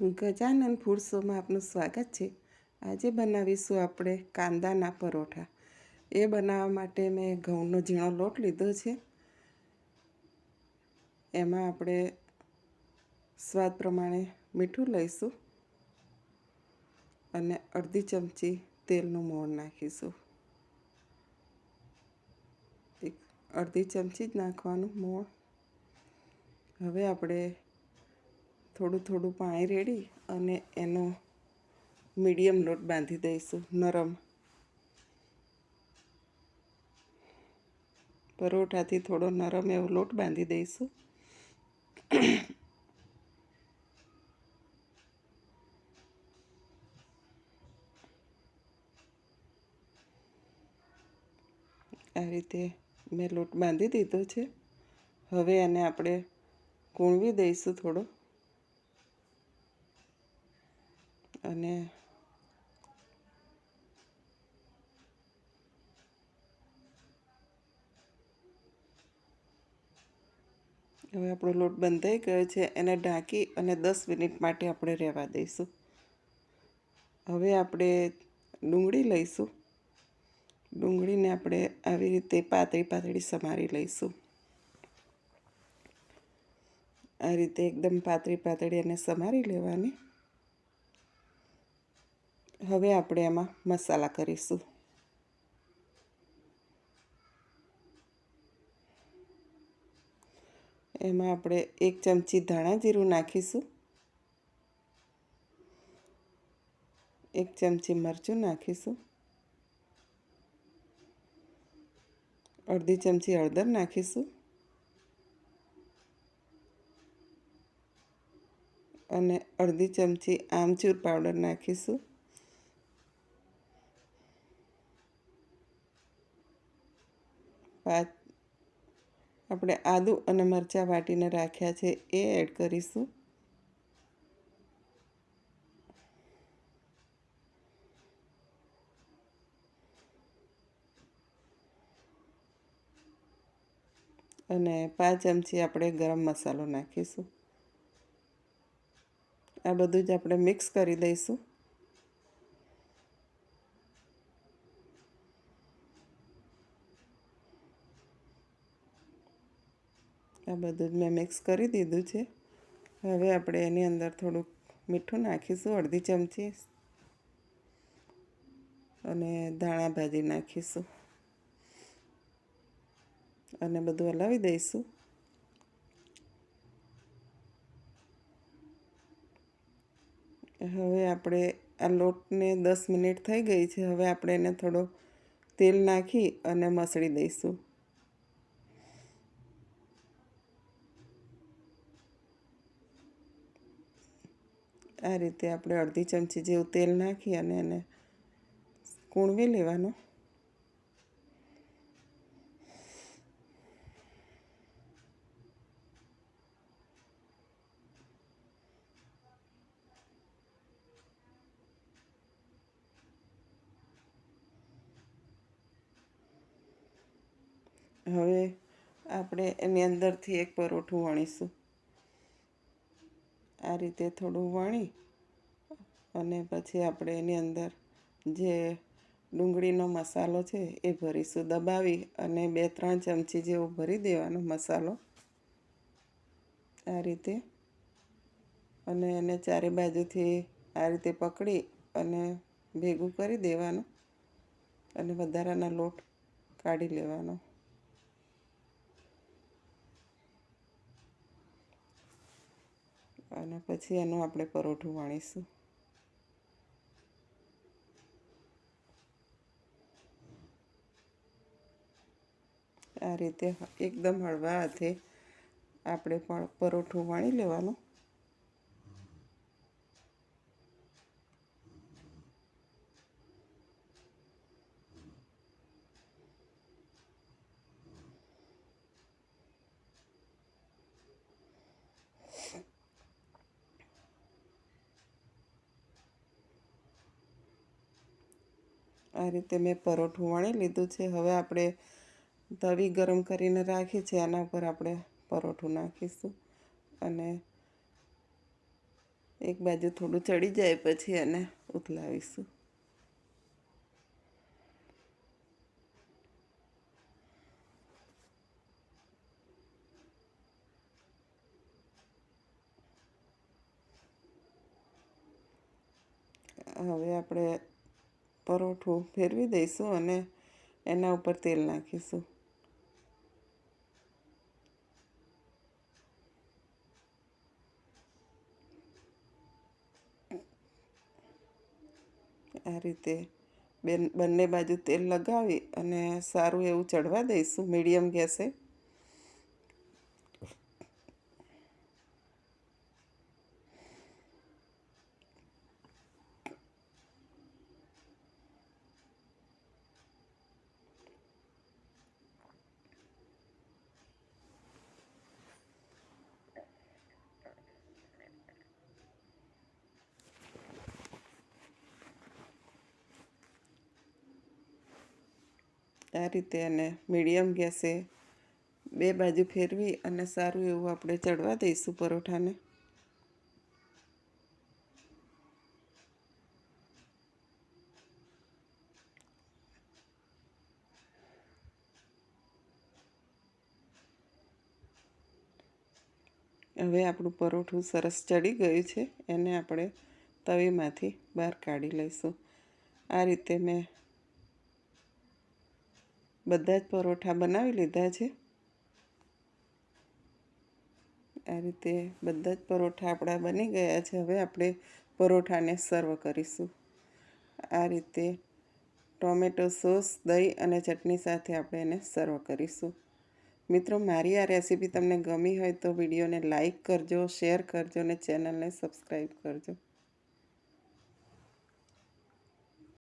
Gajanan food શોમાં આપનું સ્વાગત છે. આજે બનાવીશું આપણે કાંદાના પરોઠા. એ બનાવવા માટે મેં ઘઉંનો ઝીણો લોટ લીધો છે. એમાં આપણે સ્વાદ પ્રમાણે મીઠું લઈશું અને અડધી ચમચી તેલનું મોણ નાખીશું. એક અડધી ચમચી જ નાખવાનું મોણ. હવે આપણે થોડું થોડું પાણી રેડી અને એનો મીડિયમ લોટ બાંધી દઈશું, નરમ. પરોઠાથી થોડો નરમ એવો લોટ બાંધી દઈશું. આ રીતે મેં લોટ બાંધી દીધો છે. હવે એને આપણે કૂણવી દઈશું થોડો. અને હવે આપણો લોટ બંધાઈ ગયો છે. એને ઢાંકી અને દસ મિનિટ માટે આપણે રહેવા દઈશું. હવે આપણે ડુંગળી લઈશું. ડુંગળીને આપણે આવી રીતે પાતળી પાતળી સમારી લઈશું. આ રીતે એકદમ પાતળી પાતળી એને સમારી લેવાની. હવે આપણે એમાં મસાલા કરીશું. એમાં આપણે એક ચમચી ધાણા જીરું નાખીશું. એક ચમચી મરચું નાખીશું. અડધી ચમચી હળદર નાખીશું. અને અડધી ચમચી આમચૂર પાવડર નાખીશું. પાંચ આપણે આદુ અને મરચાં વાટીને રાખ્યા છે, એ એડ કરીશું. અને પાંચ ચમચી આપણે ગરમ મસાલો નાખીશું. આ બધું જ આપણે મિક્સ કરી દઈશું. આ બધું જ મેં મિક્સ કરી દીધું છે. હવે આપણે એની અંદર થોડુંક મીઠું નાખીશું, અડધી ચમચી. અને ધાણા ભાજી નાખીશું. અને બધું હલાવી દઈશું. હવે આપણે આ લોટને દસ મિનિટ થઈ ગઈ છે. હવે આપણે એને થોડો તેલ નાખી અને મસળી દઈશું. આ રીતે આપણે અડધી ચમચી જેવું તેલ નાખી અને એને કૂણવી લેવાનું. હવે આપણે એની અંદરથી એક પરોઠું વણીશું. આ રીતે થોડું વણી અને પછી આપણે એની અંદર જે ડુંગળીનો મસાલો છે એ ભરીશું દબાવી અને બે ત્રણ ચમચી જેવો ભરી દેવાનો મસાલો. આ રીતે અને એને ચારે બાજુથી આ રીતે પકડી અને ભેગું કરી દેવાનું અને વધારાના લોટ કાઢી લેવાનો. અને પછી એનું આપણે પરોઠું વણીશું. આ રીતે એકદમ હળવા હાથે આપણે પણ પરોઠું વણી લેવાનું. આ રીતે મેં પરોઠું વણી લીધું છે. હવે આપણે તવી ગરમ કરીને રાખી છે. એના ઉપર આપણે પરોઠું નાખીશું અને એક બાજુ થોડું ચડી જાય પછી એને ઉથલાવીશું. હવે આપણે પરોઠું ફેરવી દઈશું અને એના ઉપર તેલ નાખીશું. આ રીતે બેન, બંને બાજુ તેલ લગાવી અને સારું એવું ચડવા દઈશું મીડિયમ ગેસે. આ રીતે અને મીડિયમ ગેસે બે બાજુ ફેરવી અને સારું એવું આપણે ચડવા દઈશું પરોઠાને. હવે આપણું પરોઠું સરસ ચડી ગયું છે, એને આપણે તવીમાંથી બહાર કાઢી લઈશું. આ રીતે મેં બધા જ પરોઠા બનાવી લીધા છે. આ રીતે બધા જ પરોઠા આપણા બની ગયા છે. હવે આપણે પરોઠાને સર્વ કરીશું. આ રીતે ટોમેટો સોસ, દહીં અને ચટણી સાથે આપણે એને સર્વ કરીશું. મિત્રો, મારી આ રેસીપી તમને ગમી હોય તો વિડીયોને લાઈક કરજો, શેર કરજો અને ચેનલને સબસ્ક્રાઈબ કરજો.